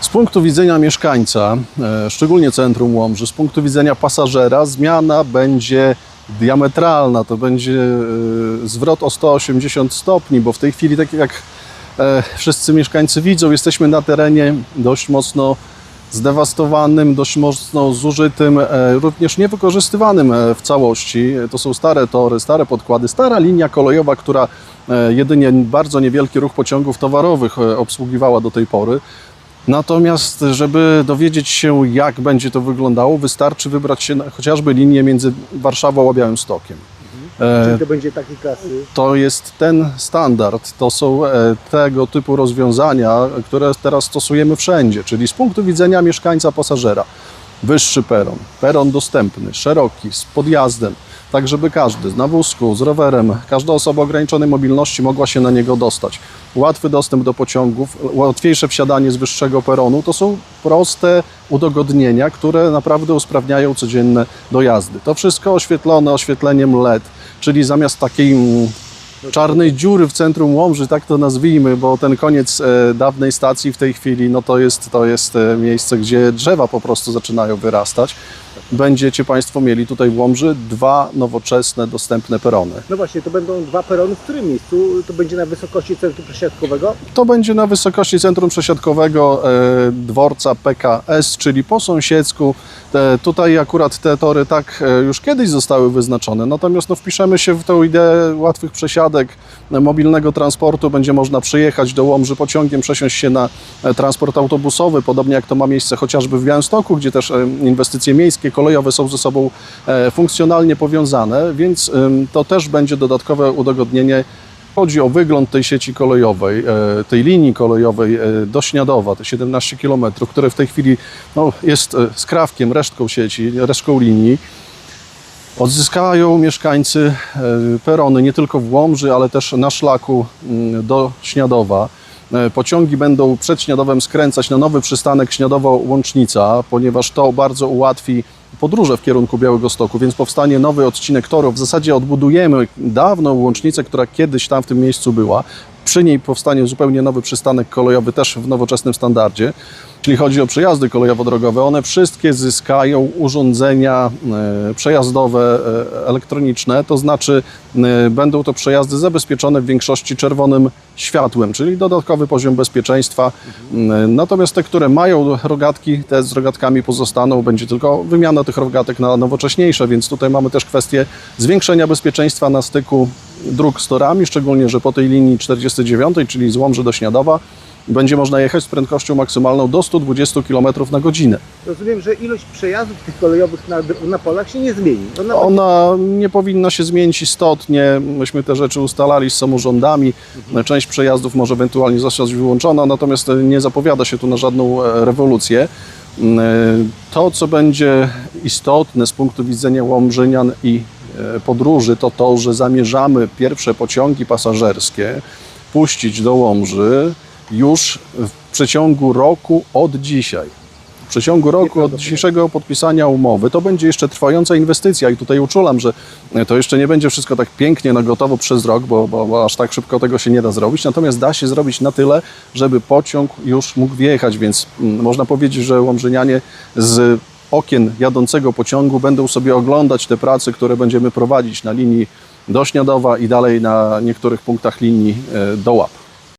Z punktu widzenia mieszkańca, e, szczególnie centrum Łomży, z punktu widzenia pasażera, zmiana będzie diametralna. To będzie e, zwrot o 180 stopni, bo w tej chwili, tak jak e, wszyscy mieszkańcy widzą, jesteśmy na terenie dość mocno zdewastowanym, dość mocno zużytym, również niewykorzystywanym w całości. To są stare tory, stare podkłady, stara linia kolejowa, która jedynie bardzo niewielki ruch pociągów towarowych obsługiwała do tej pory. Natomiast, żeby dowiedzieć się, jak będzie to wyglądało, wystarczy wybrać się na chociażby linię między Warszawą a Białymstokiem. E, Czyli to będzie takiej klasy. to jest ten standard, to są e, tego typu rozwiązania, które teraz stosujemy wszędzie, czyli z punktu widzenia mieszkańca pasażera. Wyższy peron, peron dostępny, szeroki, z podjazdem, tak żeby każdy na wózku, z rowerem, każda osoba ograniczonej mobilności mogła się na niego dostać. Łatwy dostęp do pociągów, łatwiejsze wsiadanie z wyższego peronu to są proste udogodnienia, które naprawdę usprawniają codzienne dojazdy. To wszystko oświetlone oświetleniem LED, czyli zamiast takiej mm, czarnej dziury w centrum Łomży, tak to nazwijmy, bo ten koniec e, dawnej stacji w tej chwili, no to jest, to jest e, miejsce, gdzie drzewa po prostu zaczynają wyrastać. Będziecie Państwo mieli tutaj w Łomży dwa nowoczesne, dostępne perony. No właśnie, to będą dwa perony. W którym miejscu? To będzie na wysokości centrum przesiadkowego? To będzie na wysokości centrum przesiadkowego e, dworca PKS, czyli po sąsiedzku. Te, tutaj akurat te tory tak e, już kiedyś zostały wyznaczone, natomiast no, wpiszemy się w tę ideę łatwych przesiadek, e, mobilnego transportu. Będzie można przyjechać do Łomży pociągiem, przesiąść się na e, transport autobusowy, podobnie jak to ma miejsce chociażby w Białymstoku, gdzie też e, inwestycje miejskie, kolejowe są ze sobą e, funkcjonalnie powiązane, więc to też będzie dodatkowe udogodnienie Chodzi o wygląd tej sieci kolejowej, tej linii kolejowej do Śniadowa, te 17 km, które w tej chwili no, jest skrawkiem, resztką sieci, resztką linii. Odzyskają mieszkańcy e, perony nie tylko w Łomży, ale też na szlaku mm, do Śniadowa. E, Pociągi będą przed Śniadowem skręcać na nowy przystanek Śniadowo-Łącznica, ponieważ to bardzo ułatwi podróże w kierunku Białego Stoku, więc powstanie nowy odcinek toru. W zasadzie odbudujemy dawną łącznicę, która kiedyś tam w tym miejscu była. Przy niej powstanie zupełnie nowy przystanek kolejowy, też w nowoczesnym standardzie. Jeśli chodzi o przejazdy kolejowo-drogowe, one wszystkie zyskają urządzenia e, przejazdowe e, elektroniczne, to znaczy e, będą to przejazdy zabezpieczone w większości czerwonym światłem, czyli dodatkowy poziom bezpieczeństwa. Natomiast te, które mają rogatki, te z rogatkami pozostaną, będzie tylko wymiana tych rogatek na nowocześniejsze, więc tutaj mamy też kwestię zwiększenia bezpieczeństwa na styku dróg z torami, szczególnie, że po tej linii 49, czyli z Łomży do Śniadowa, będzie można jechać z prędkością maksymalną do 120 km na godzinę. Rozumiem, że ilość przejazdów tych kolejowych na, na polach się nie zmieni. Ona Ona nie powinna się zmienić istotnie. Myśmy te rzeczy ustalali z samorządami. Część przejazdów może ewentualnie zostać wyłączona, natomiast nie zapowiada się tu na żadną e, rewolucję. E, To, co będzie istotne z punktu widzenia Łomżynian i podróży, to to, że zamierzamy pierwsze pociągi pasażerskie puścić do Łomży już w przeciągu roku od dzisiaj. W przeciągu roku od dzisiejszego podpisania umowy. To będzie jeszcze trwająca inwestycja i tutaj uczulam, że to jeszcze nie będzie wszystko tak pięknie na gotowo przez rok, bo, bo, bo aż tak szybko tego się nie da zrobić, natomiast da się zrobić na tyle, żeby pociąg już mógł wjechać, więc mm, można powiedzieć, że Łomżynianie z okien jadącego pociągu będą sobie oglądać te prace, które będziemy prowadzić na linii do Śniadowa i dalej na niektórych punktach linii e, do Łap.